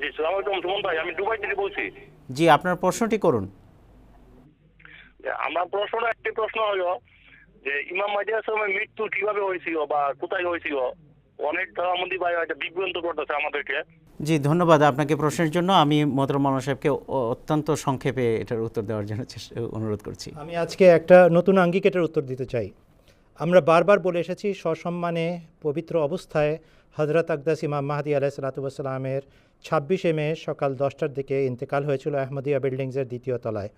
জি সালাম আলাইকুম সুমন ভাই আমি দুবাই থেকে বলছি। জি আপনার প্রশ্নটি করুন। আমার প্রশ্নটা একটি প্রশ্ন হলো যে ইমাম মাহদি আসলামের মৃত্যু কীভাবে হয়েছিল বা কোথায় হয়েছিল? অনেক ধর্মন্দি ভাই হয়তো বিভ্রান্ত করতেছে আমাদেরকে। জি ধন্যবাদ আপনাকে প্রশ্নের জন্য। আমি মোহতরম মাওলানা সাহেবকে অত্যন্ত সংক্ষেপে এটার উত্তর দেওয়ার জন্য চেষ্টা অনুরোধ করছি। আমি আজকে একটা নতুন আঙ্গিকেটের উত্তর দিতে চাই। আমরা বারবার বলে এসেছি সসম্মানে পবিত্র অবস্থায় হজরত আকদাস ইমাম মাহাদি আলাহ সালাতামের ছাব্বিশে মে সকাল দশটার দিকে ইন্তেকাল হয়েছিল আহমদিয়া বিল্ডিংসের দ্বিতীয় তলায়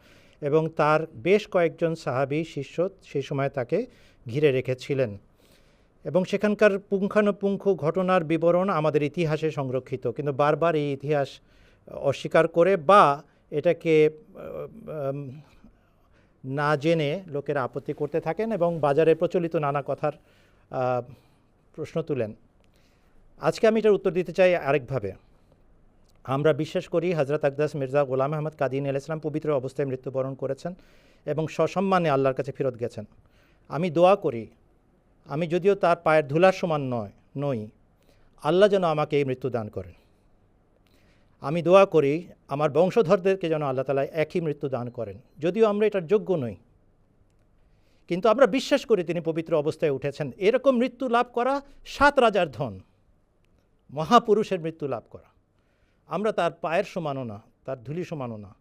এবং তার বেশ কয়েকজন সাহাবি, শিষ্য সেই সময় তাকে ঘিরে রেখেছিলেন। এবং সেখানকার পুঙ্খানুপুঙ্খ ঘটনার বিবরণ আমাদের ইতিহাসে সংরক্ষিত। কিন্তু বারবার এই ইতিহাস অস্বীকার করে বা এটাকে না জেনে লোকেরা আপত্তি করতে থাকেন এবং বাজারে প্রচলিত নানা কথার প্রশ্ন তুলেন। আজকে আমি এটার উত্তর দিতে চাই আরেকভাবে। আমরা বিশ্বাস করি হজরত আকদাস মির্জা গোলাম আহমদ কাদিন আল ইসলাম পবিত্র অবস্থায় মৃত্যুবরণ করেছেন এবং সসম্মানে আল্লাহর কাছে ফেরত গেছেন। আমি দোয়া করি, আমি যদিও তার পায়ের ধুলার সমান নয়, নই, আল্লাহ যেন আমাকে এই মৃত্যু দান করেন। আমি দোয়া করি আমার বংশধরদেরকে যেন আল্লাহ তালা একই মৃত্যু দান করেন। যদিও আমরা এটার যোগ্য নই। কিন্তু আমরা বিশ্বাস করি তিনি পবিত্র অবস্থায় উঠেছেন। এরকম মৃত্যু লাভ করা সাত রাজার ধন। মহাপুরুষের মৃত্যু লাভ করা। আমরা তার পায়ের সমানও না, তার ধুলি সমানও না।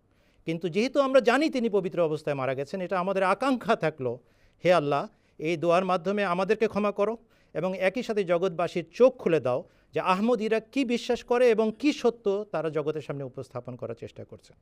কিন্তু যেহেতু আমরা জানি তিনি পবিত্র অবস্থায় মারা গেছেন, এটা আমাদের আকাঙ্ক্ষা থাকল। হে আল্লাহ, এই দোয়ার মাধ্যমে আমাদেরকে ক্ষমা করো। এবং একই সাথে জগৎবাসীর চোখ খুলে দাও যে আহমদিরা কি বিশ্বাস করে এবং কি সত্য তারা জগতের সামনে উপস্থাপন করার চেষ্টা করছে।